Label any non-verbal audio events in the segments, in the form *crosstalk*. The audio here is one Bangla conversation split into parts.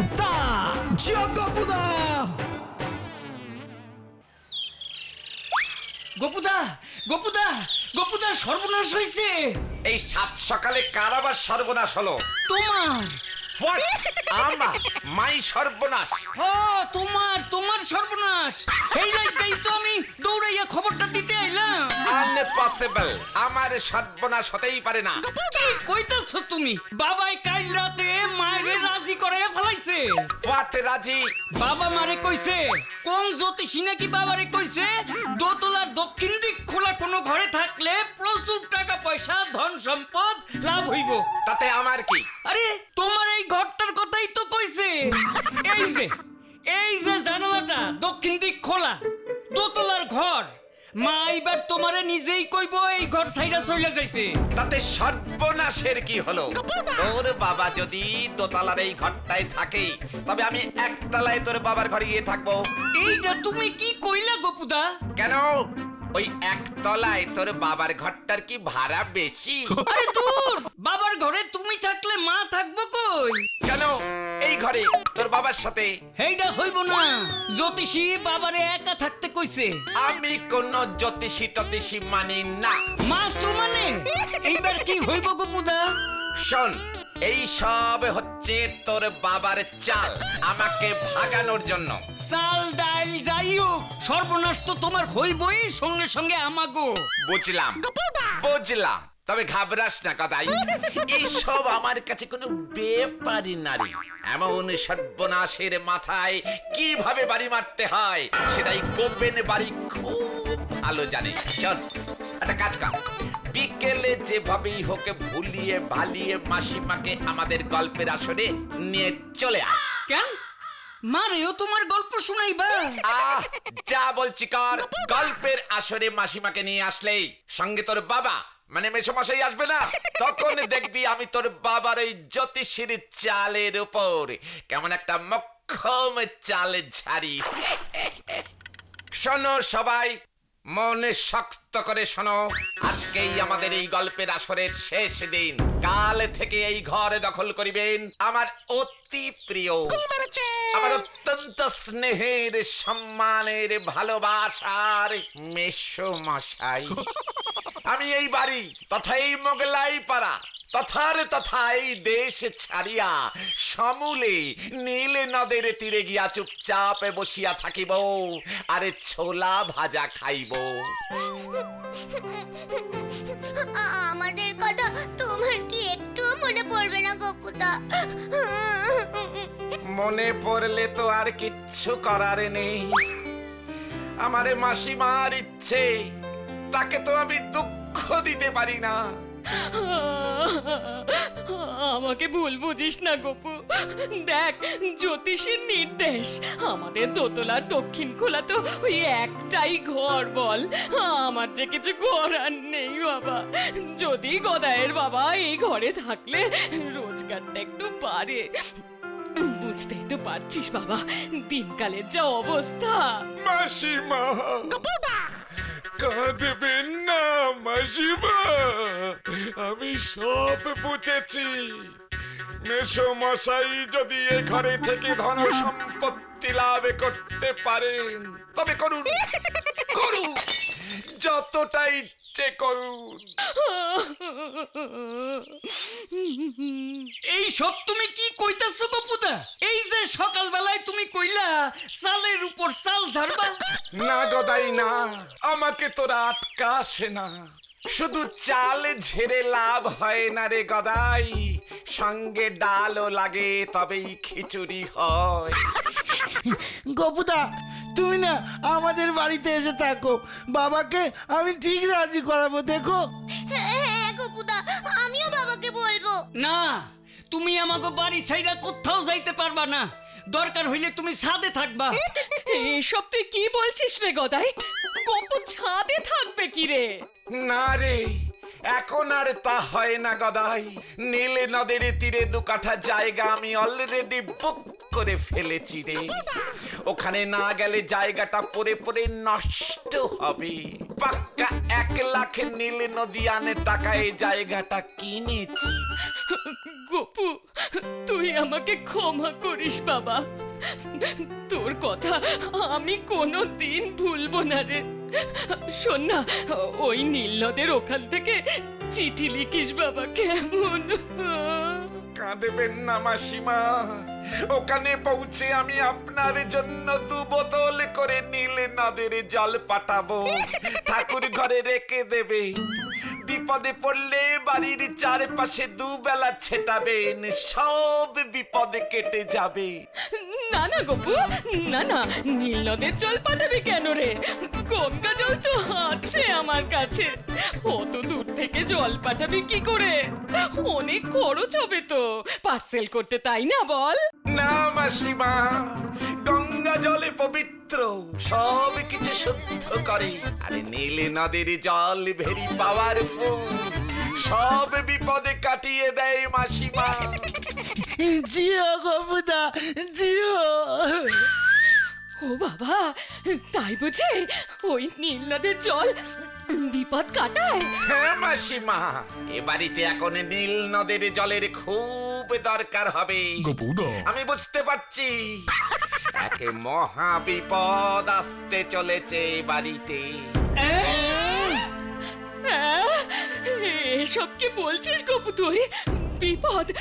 গপুদা Jogo গপুদা গোপুদা গোপুদা গোপুদা সর্বনাশ হয়েছে এই সাত সকালে কার আবার সর্বনাশ হলো? তোমার। আমার মাই সর্বনাশ। হ তোমার তোমার সর্বনাশ। এই লাইটাই তো আমি দৌড়াইয়া খবরটা দিতে আইলাম। আনপসিবল আমার সর্বনাশ হতেই পারে না। কি কইতাছ তুমি? বাবাই কাল রাতে মায়ের রাজি করাইয়া ফেলাইছে। হোয়াট রাজি? বাবা মারে কইছে কোন জ্যোতিষী নাকি বাবারে কইছে দোতলার দক্ষিণ দিক খোলা কোনো ঘরে থাকলে প্রচুর টাকা পয়সা ধন সম্পদ লাভ হইব। তাতে আমার কি? আরে তোমার এই ঘরটার কথাই তো কইছে। এই যে এই যে জানালাটা দক্ষিণ দিক খোলা দোতলার ঘর। মা এবার তোমারে নিজেই কইব এই ঘর সাইডা চলে যাইতে। তাতে সর্বনাশের কি হলো? তোর বাবা যদি দোতলার এই ঘরটায় থাকে তবে আমি একতলায় তোর বাবার ঘরে গিয়ে থাকব। এইটা তুমি কি কইলা গোপুদা? কেন? ওই একতলায় তোর বাবার ঘরটার কি ভাড়া বেশি? আরে দূর! বাবার ঘরে তুমি থাকলে মা থাকব কই? কেন? এই ঘরে তোর বাবার সাথে? এইটা হইব না। জ্যোতিষী বাবারে একা থাকতে কইছে। আমি কোন জ্যোতিষী টতিষী মানি না। মা তো মানে? এইবার কি হইব গোপুদা শোন এই সব হচ্ছে তোর বাবার চাল আমাকে ভাগানোর জন্য। চাল ডাল যাই হোক সর্বনাশ তো তোমার হইবই সঙ্গে সঙ্গে আমাগো। বুঝলাম বুঝলাম তবে ঘাবড়াস না কথাই। এইসব আমার কাছে কোনো বেপারি নারী এমন সর্বনাশের মাথায় কীভাবে বাড়ি মারতে হয় সেটাই গোপেন বাড়ি খুব ভালো জানে। চল একটা কাজ কর। বিকেলে যেভাবেই হোক ভুলিয়ে ভালিয়ে মাসিমাকে আমাদের গল্পের আসরে নিয়ে চলে আয়। কেন? মারেও তোমার গল্প শুনাইবা আহ যা বলছি কর। গল্পের আসরে মাসিমাকে নিয়ে আসলেই সঙ্গে তোর বাবা মানে মেসোমশাই আসবে না? তখন দেখবি আমি তোর বাবার ওই জ্যোতিষীর চালের উপর কেমন একটা মক্ষম চাল ঝাড়ি। শোনো সবাই মনে শক্ত করে শোনো। আজকেই আমাদের এই গল্পের আসরের শেষ দিন। কাল থেকে এই ঘর দখল করিবেন আমার অতি প্রিয়। আমার অত্যন্ত স্নেহের সম্মানের ভালোবাসার মেশো মশাই *laughs* আমি এই বাড়ি তথা এই মোগলাই পাড়া তথার তথা এই দেশ ছাড়িয়া সমূলে নীল নদের তীরে গিয়া চুপচাপ বসিয়া থাকিব আরে ছোলা ভাজা খাইব। আমাদের কথা তোমার কি একটু মনে পড়বে না গপুদা? মনে পড়লে তো আর কিচ্ছু করার নেই। আমারে মাসিমার ইচ্ছে তাকে তো আমি দুঃখ দিতে পারি না। আমাকে ভুল বুঝিস না গপু। দেখ জ্যোতিষের নির্দেশ। আমাদের দোতলার দক্ষিণ খোলা তো ওই একটাই ঘর বল। আমার যে কিছু করার নেই বাবা। যদি গদায়ের বাবা এই ঘরে থাকলে রোজগারটা একটু পারে বুঝতেই তো পারছিস বাবা দিনকালের যা অবস্থা। মাসিমা। কাঁদবেন না মাসিমা আমি সব বুঝেছি। মেশো মশাই, যদি এ ঘরে থেকে ধন সম্পত্তি লাভ করতে পারেন, তবে করুন করুন যতটা ইচ্ছে করুন। এই সব তুমি কি কইতাছো গোপুদা এই যে সকালবেলায় তুমি কইলা, চালের উপর চাল ঝাড়বা? না গদাই না আমাকে তোরা আটকাসে না। শুধু চাল ঝেড়ে লাভ হয় না রে গদাই সঙ্গে ডালও লাগে তবেই খিচুড়ি হয়। গপুদা তুমি না আমাদের বাড়িতে এসে থাকো বাবাকে আমি ঠিক রাজি করাবো দেখো। হ্যাঁ গপুদা আমিও বাবাকে বলব। না তুমি আমাকে বাড়ি সাইডা কোথাও যাইতে পারবা না। দরকার হইলে তুমি ছাদে থাকবা। এসব তুই কি বলছিস রে গদাই? গপু ছাদে থাকবে কি রে? না রে এখন আর তা হয় না গদাই। নীল নদের তীরে দু কাঠা জায়গা আমি অলরেডি বুক করে ফেলেছি রে। ওখানে না গেলে জায়গাটা পরে পরে নষ্ট হবে। পাক্কা এক লাখ নীল নদী আনে টাকায় জায়গাটা কিনেছি। গপু, তুই আমাকে ক্ষমা করিস বাবা। তোর কথা আমি কোনো দিন ভুলবো না রে। শোন না, ওই নীল নদের ওখান থেকে চিঠি লিখিস বাবা, কেমন? কাঁদবেন না মাসিমা, ওখানে পৌঁছে আমি আপনার জন্য দু বোতল করে নীল নদের জল পাঠাবো। ঠাকুর ঘরে রেখে দেবে। বিপদে পড়লে বাড়ির চারপাশে দুবেলা ছেটাবেন সব বিপদে কেটে যাবে। না না গপু না না নীল নদের জল পাঠাবে কেন রে? গঙ্গা জল তো আছে আমার কাছে। অত দূর থেকে জল পাঠাবে কি করে? অনেক খরচ হবে তো পার্সেল করতে তাই না বল? না মাসিমা গঙ্গা জলে পবিত্র সব কিছু শুদ্ধ করে আরে নীলে নদীর জল ভেরি পাওয়ারফুল সব বিপদে কাটিয়ে দেয় মাসিমা। জিও গপুদা জিও। ও বাবা তাই বুঝে ওই নীল নদের জল বিপদ কাটায়? হ্যাঁ মাসিমা এ বাড়িতে এখন নীল নদের জলের খুব দরকার হবে। আমি বুঝতে পারছি। এক মহা বিপদ আসতে চলেছে বাড়িতে। হ্যাঁ? এসব কি বলছিস গপু তুই? বিপদ?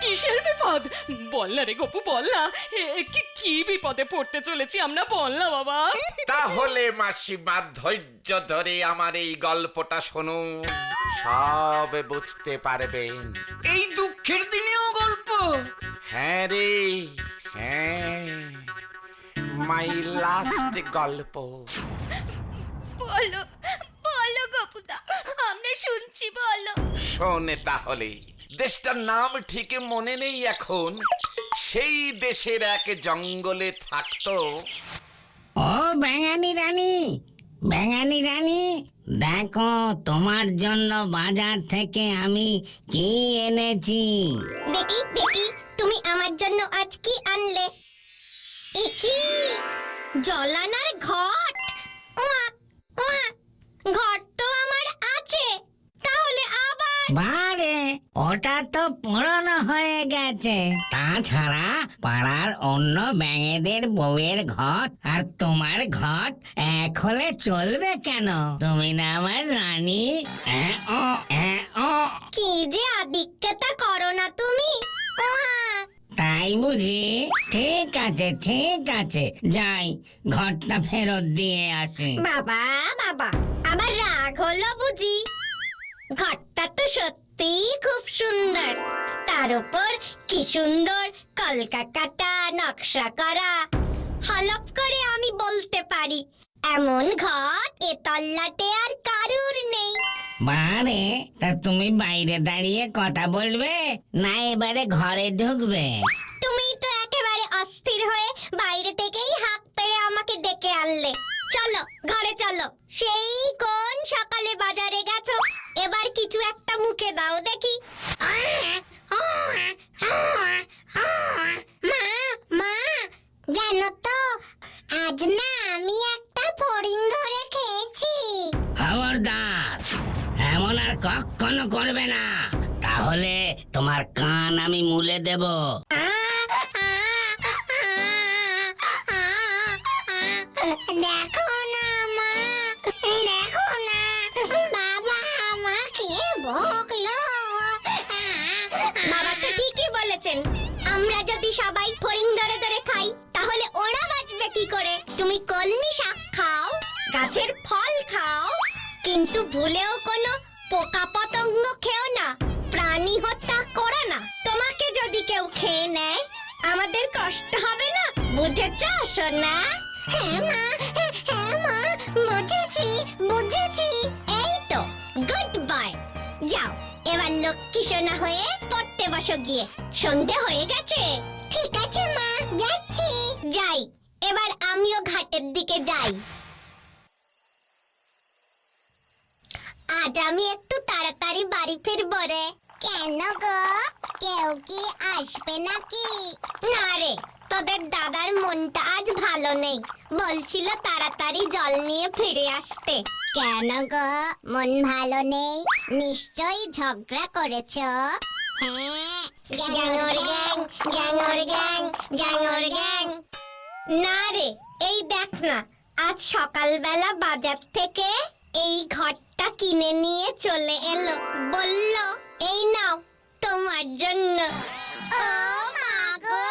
কিসের বিপদ? বল না রে গপু বল না। কি- কি বিপদে পড়তে চলেছি আমরা? বল না বাবা। তাহলে মাসিমা ধৈর্য ধরে আমার এই গল্পটা শোনো সব বুঝতে পারবেন। এই দুঃখের দিনেও গল্প। হ্যাঁ রে। হ্যাঁ মাই লাস্ট গল্প। বলো বলো গপুদা আমরা শুনছি বলো। শোনে তাহলে দেশটার নাম ঠিক মনে নেই এখন। সেই দেশের এক জঙ্গলে থাকতো। ও ব্যাঙানি রানী ব্যাঙানি রানী দেখো তোমার জন্য বাজার থেকে আমি কি এনেছি। দেখি দেখি তুমি আমার জন্য আজ কি আনলে একি জলানার ঘট। ঘট তো আমার বারে ওটা তো পুরনো হয়ে গেছে। তাছাড়া পাড়ার অন্য ব্যাঙেদের বউয়ের ঘট আর তোমার ঘট এক হলে চলবে কেন? তুমি না আমার রানী। ও ও। কি যে আদিক্যতা করো না তুমি। তাই বুঝি? ঠিক আছে ঠিক আছে। যাই ঘরটা ফেরত দিয়ে আসি। বাবা বাবা আবার রাগ হলো বুঝি। ঘরটা তো সত্যি খুব সুন্দর। তার উপর কি সুন্দর কলকা কাটা নকশা করা। হলপ করে আমি বলতে পারি এমন ঘর এ তল্লাটে আর কারুর নেই। বারে তা তুমি বাইরে দাঁড়িয়ে কথা বলবে না এবারে ঘরে ঢুকবে? তুমি তো একেবারে অস্থির হয়ে বাইরে থেকেই হাত পেরে আমাকে ডেকে আনলে। চলো ঘরে চলো। সেই কোন সকালে বাজারে গেছো? এবার কিছু একটা মুখে দাও দেখি। মা মা জানো তো আজ না আমি একটা ফড়িং ধরে খেয়েছি। খবরদার এমন আর কখনো করবে না। তাহলে তোমার কান আমি মুলে দেব। দেখো যদি সবাই ফড়িং ধরে ধরে খাই, তাহলে ওরা বাঁচবে কি করে? তুমি কলমি শাক খাও, গাছের ফল খাও, কিন্তু ভুলেও কোনো পোকা পতঙ্গ খেও না, প্রাণী হত্যা করো না। তোমাকে যদি কেউ খেয়ে নেয়, আমাদের কষ্ট হবে না, বুঝেছ সোনা? হ্যাঁ মা হ্যাঁ মা, বুঝেছি বুঝেছি। এই তো, গুড বাই যাও, এবার লক্ষ্মী সোনা হয়ে বসো গিয়ে। সন্ধে হয়ে গেছে। ঠিক আছে মা যাচ্ছি। যাই এবার আমিও ঘাটের দিকে যাই। আজ আমি একটু তাড়াতাড়ি বাড়ি ফিরবো রে। কেন গো? কেউ কি আসবে নাকি? না রে তোদের দাদার মনটা আজ ভালো নেই। বলছিল তাড়াতাড়ি জল নিয়ে ফিরে আসতে। কেন গো? মন ভালো নেই? নিশ্চয়ই ঝগড়া করেছ। না রে এই দেখ না আজ সকালবেলা বাজার থেকে এই ঘরটা কিনে নিয়ে চলে এলো। বলল এই নাও তোমার জন্য। ও মা গো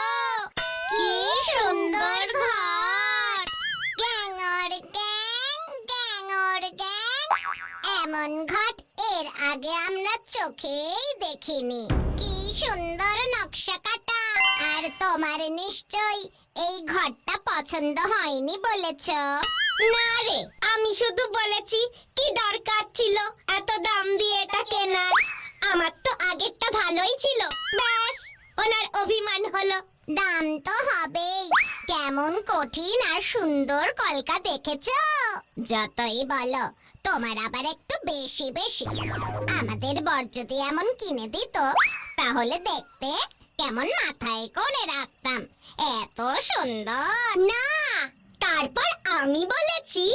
কি সুন্দর ঘর। গ্যাংর গ্যাং গ্যাংর গ্যাং এমন ঘট এর আগে আমরা চোখেই দেখিনি। কি সুন্দর নকশা কাটা। আর তোমার নিশ্চয় এই ঘরটা পছন্দ হয়নি বলেছ। না রে আমি শুধু বলেছি কি দরকার ছিল? এত দাম দিয়ে এটা কেনার। আমার তো আগেরটা ভালোই ছিল। ব্যাস ওনার অভিমান হলো। দাম তো হবেই। কেমন কঠিন আর সুন্দর কলকা দেখেছ? যতই বলো তোমার আবার একটু বেশি বেশি। আমাদের বর যদি এমন কিনে দিত তাহলে দেখতে কেমন মাথায় করে রাখতাম। এত সুন্দর। না তারপর আমি বলেছি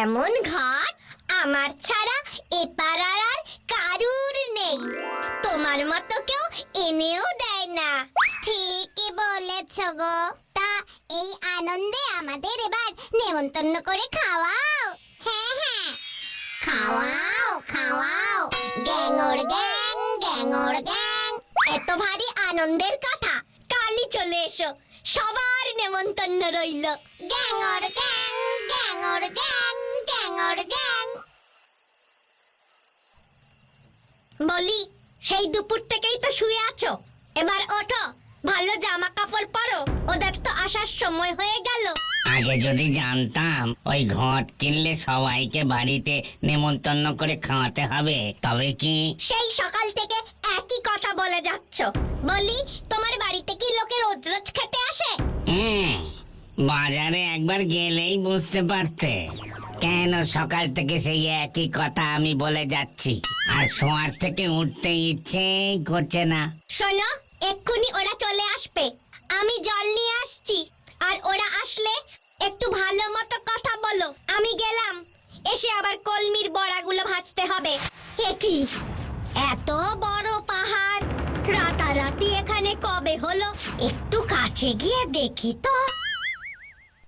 এমন ঘর আমার ছাড়া এপাড়ার আর কারুর নেই। তোমার মতো কেউ এনেও দেয় না। ঠিকই বলেছ গো। তা এই আনন্দে আমাদের এবার নেমন্তন্ন করে হ্যাঁ খাওয়াও খাওয়াও। গ্যাংর গ্যাং গ্যাংর গ্যাং। এত ভারী আনন্দের কথা। কালই চলে এসো। সবার নেমন্তন্ন রইল। গ্যাংর গ্যাং গ্যাংর গ্যাং গ্যাংর গ্যাং। বলি, সেই দুপুর থেকেই তো শুয়ে আছো। এবার ওঠো, ভালো জামা কাপড় পরো। আসার সময় হয়ে গেল। আগে যদি জানতাম ওই ঘট কিনলে সবাইকে বাড়িতে নেমন্তন্ন করে খাওয়াতে হবে তবে কি? সেই সকাল থেকে একই কথা বলে যাচ্ছ। বলি তোমার বাড়িতে কি লোকে রোজ রোজ খেতে আসে? হুম বাজারে একবার গেলেই বুঝতে পারতে। কেন সকাল থেকে সেই একই কথা আমি বলে যাচ্ছি? আর শোয়ার থেকে উঠতে ইচ্ছেই করছে না। শোনো এক্ষুনি ওরা চলে আসবে। আমি জল নিয়ে আসছি। আর ওরা আসলে একটু ভালো মতো কথা বলো। আমি গেলাম। এসে আবার কলমির বড়াগুলো ভাজতে হবে। কি? এত বড় পাহাড়। রাতারাতি এখানে কবে হলো? একটু কাছে গিয়ে দেখি তো।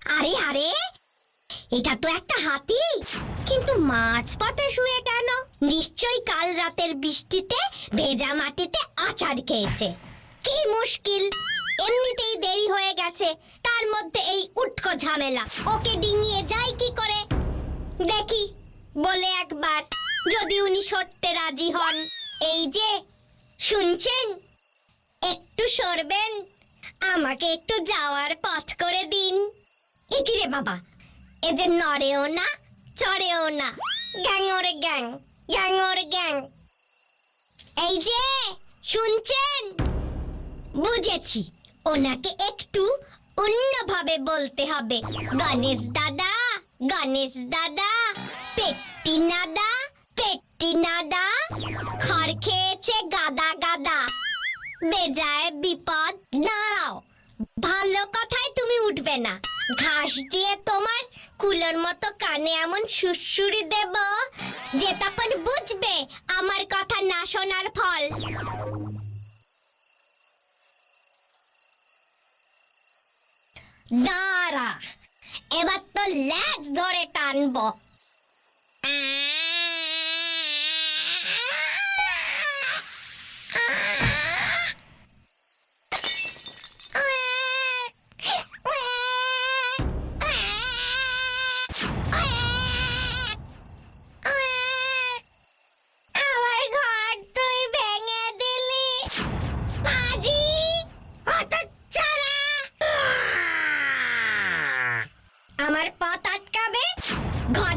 আরে আরে! এটা তো একটা হাতি। কিন্তু মাঝপথে শুয়ে কেন? নিশ্চয়ই কাল রাতের বৃষ্টিতে ভেজা মাটিতে আচার খেয়েছে। কি মুশকিল! এমনিতেই দেরি হয়ে গেছে। তার মধ্যে এই উটকো ঝামেলা। ওকে ডিঙিয়ে যাই কি করে? দেখি, বলে একবার। যদি উনি সরতে রাজি হন। এই যে, শুনছেন? একটু সরবেন। আমাকে একটু যাওয়ার পথ করে দিন। একি রে বাবা। এ যে নড়েও না, চড়েও না। গ্যাং ওরে গ্যাং গ্যাং ওরে গ্যাং। এই যে, শুনছেন? বুঝেছি। ওনাকে একটু অন্যভাবে বলতে হবে। গণেশ দাদা গণেশ দাদা, পেট্টি নাদা পেট্টি নাদা, খড় খেয়েছে গাদা গাদা। বেজায় বিপদ, দাঁড়াও। ভালো কথায় তুমি উঠবে না। ঘাস দিয়ে তোমার কুলোর মতো কানে এমন সুরসুরি দেব যে তখন বুঝবে আমার কথা না শোনার ফল। দাঁড়া। এবার তো ল্যাজ ধরে টানবো।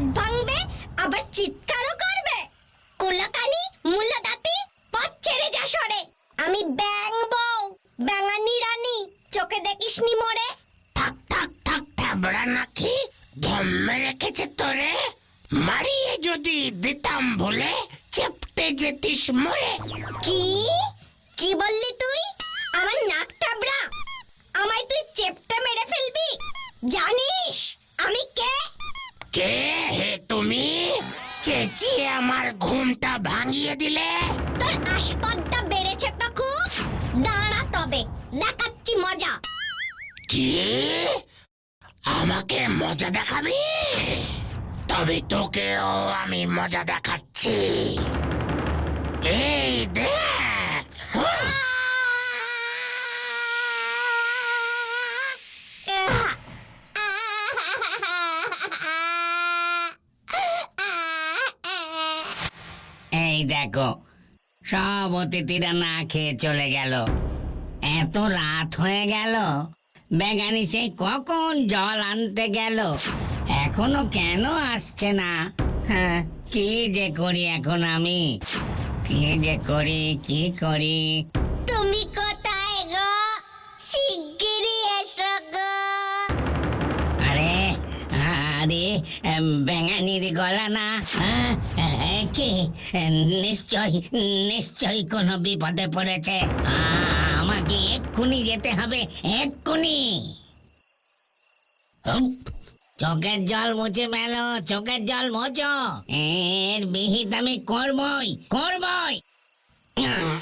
ঘট ভাঙবে আবার চিৎকারও করবে। কুলকানি মূলদাতি পথ ছেড়ে যা সরে। আমি ব্যাং বউ ব্যাঙানি রানী চোখে দেখিসনি মরে। থাক থাক থাক থাবড়া নাকি ধম্মে রেখেছে তোরে। মারিয়ে যদি দিতাম বলে চেপটে যেতিস মরে। কি? কি বললি মজা। কি? আমাকে মজা দেখাবি? তবে তোকেও আমি মজা দেখাচ্ছি। এই দেখ। এই দেখো সব অতিথিরা না খেয়ে চলে গেল। এত রাত হয়ে গেল। বেগানি সেই কখন জল আনতে গেল? এখনও কেন আসছে না? হ্যাঁ কি যে করি এখন আমি? কি যে করি কি করি? তুমি কোথায় গো? শিগগিরই এসো গো। আরে আরে বেঙানির গলা না? হ্যাঁ? এ কি? নিশ্চয় নিশ্চয় কোনো বিপদে পড়েছে। আ, এক্ষুনি যেতে হবে, এক্ষুনি। চোখের জল মুছে মেলো চোখের জল মোচো এর বিহিত আমি করবই করবই। আরে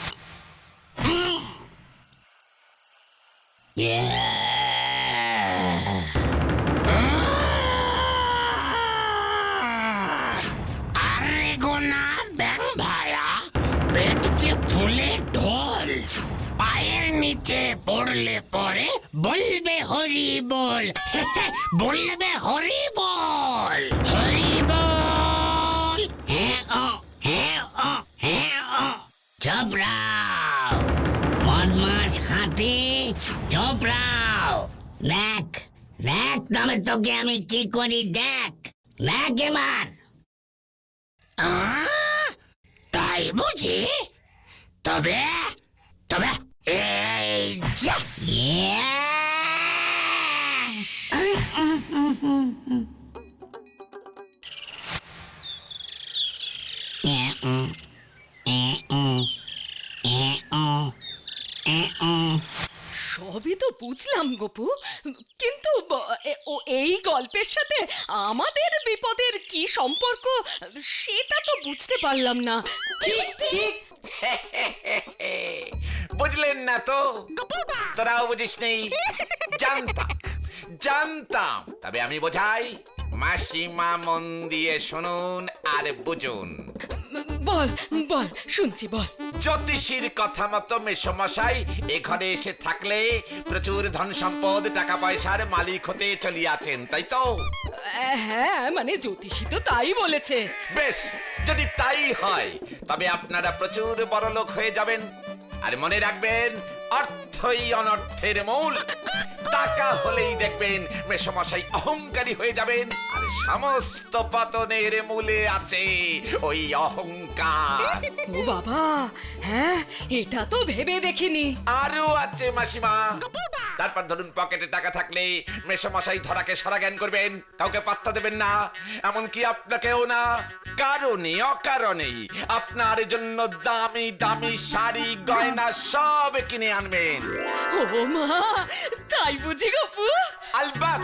নিচে পড়লে পরে বলবে হরি বল *laughs* বলবে হরি বল হরি বল হ্যাঁ ও হ্যাঁ ও হ্যাঁ। ও চপড়াও বদমাস হাতি চপড়াও দেখ দেখ তবে তোকে আমি কি করি, দেখ দেখ এবার? তাই বুঝি? তবে তবে বুঝলাম গপু কিন্তু ও এই গল্পের সাথে আমাদের বিপদের কি সম্পর্ক সেটা তো বুঝতে পারলাম না। ঠিক ঠিক। বুঝলেন না তো? তোরাও বুঝিস নেই। জানতাম জানতাম। তবে আমি বোঝাই মাসিমা মন দিয়ে শুনুন আর বুঝুন। বল বল শুনছি বল। জ্যোতিষীর কথা মতো মেসমশাই এ ঘরে এসে থাকলে প্রচুর ধন সম্পদ টাকা পয়সার মালিক হতে চলিয়াছেন তাই তো? হ্যাঁ মানে জ্যোতিষী তো তাই বলেছে। বেশ যদি তাই হয় তবে আপনারা প্রচুর বড় লোক হয়ে যাবেন। আর মনে রাখবেন অর্থই অনর্থের মূল। টাকা হলেই দেখবেন মেসমশাই অহংকারী হয়ে যাবেন। সমস্ত পতনের মূলে আছে ওই অহংকার। ও বাবা হ্যাঁ এটা তো ভেবে দেখিনি। আরও আছে মাসিমা। তারপর ধরুন পকেটে টাকা থাকলে মেসমশাই ধরাকে সারা জ্ঞান করবেন। কাউকে পাত্তা দেবেন না। এমনকি আপনাকেও না। কারণে অকারণেই আপনার জন্য দামি দামি শাড়ি গয়না সব কিনে আনবেন। ও মা তাই বুঝি গপু। আলবাত!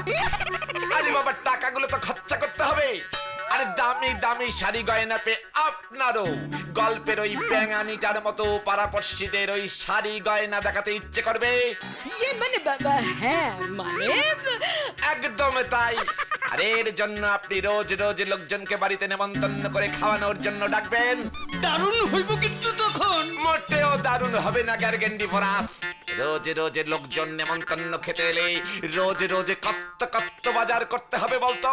আরে বাবা টাকাগুলো তো খরচা করতে হবে। আরে দামি দামি শাড়ি গয়না পে আপনারও গল্পের ওই ব্যাঙানিটার মতো পাড়াপড়শিদের ওই শাড়ি গয়না দেখাতে ইচ্ছে করবে? ইয়ে মানে বাবা হ্যাঁ মানে? একদম তাই। আর এর জন্য আপনি রোজ রোজ লোকজনকে বাড়িতে নেমন্তন্ন করে খাওয়ানোর জন্য ডাকবেন। দারুণ হইব কিন্তু তখন। মোটেও দারুণ হবে না গ্যারগেন্ডি ফরাস। রোজ রোজ লোকজন নেমন্তন্ন খেতে এলে রোজ রোজ কত্ত কত্ত বাজার করতে হবে বলতো।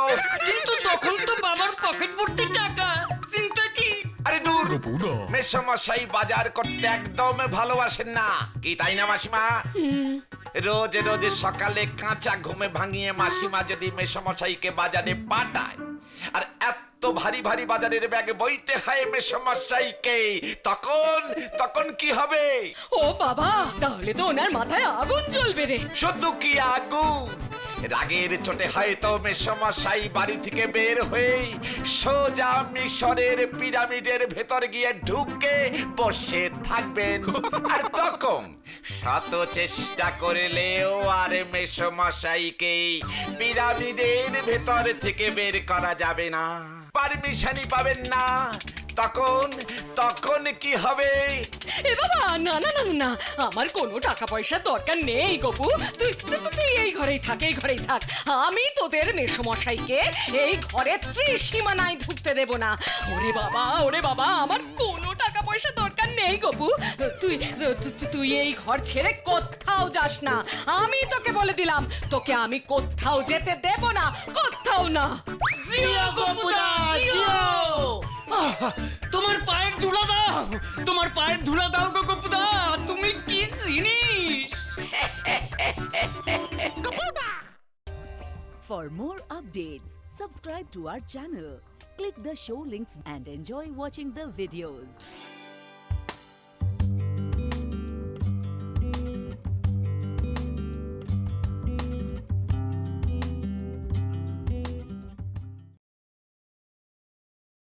কিন্তু তখন তো বাবার পকেট ভর্তি টাকা চিন্তা কি? আরে দূর মেসমশাই বাজার করতে একদম ভালোবাসেন না। কি তাই না মাসিমা? রোজ রোজ সকালে কাঁচা ঘুমে ভাঙিয়ে মাসিমা যদি মেসমশাইকে বাজারে পাঠায় আর এত ভারী ভারী বাজারের ব্যাগে বইতে হয় মেসমশাইকে তখন তখন কি হবে? ও বাবা তাহলে তো ওনার মাথায় আগুন জ্বলবে রে। শুধু কি আগুন? রাগের চোটে হয়তো মেসমশাই বাড়ি থেকে বের হয়ে সোজা মিশরের পিরামিডের ভেতর গিয়ে ঢুকে বসে থাকবেন। আর তখন শত চেষ্টা করলেও আর মেসমশাইকে পিরামিডের ভেতর থেকে বের করা যাবে না। পারমিশনই পাবেন না। তখন তখন কি হবে? এ বাবা না না না না, আমার কোনো টাকা পয়সা দরকার নেই গপু। তুই তুই তুই- তুই এই ঘরেই থাক এই ঘরেই থাক। আমি তোদের মেসমশাইকে এই ঘরে ত্রিসীমানায় ঢুকতে দেব না। ওরে বাবা ওরে বাবা আমার কোনো টাকা পয়সা দরকার নেই গপু। তুই তুই- তুই এই ঘর ছেড়ে কোথাও যাস না। আমি তোকে বলে দিলাম তোকে আমি কোথাও যেতে দেব না কোথাও না। জিও গপুদা জিও! তোমার পায়ের ধুলা দাও তোমার পায়ের ধুলা দাও গো গপুদা তুমি কি জিনিস For more updates, subscribe to our channel, click the show links and enjoy watching the videos.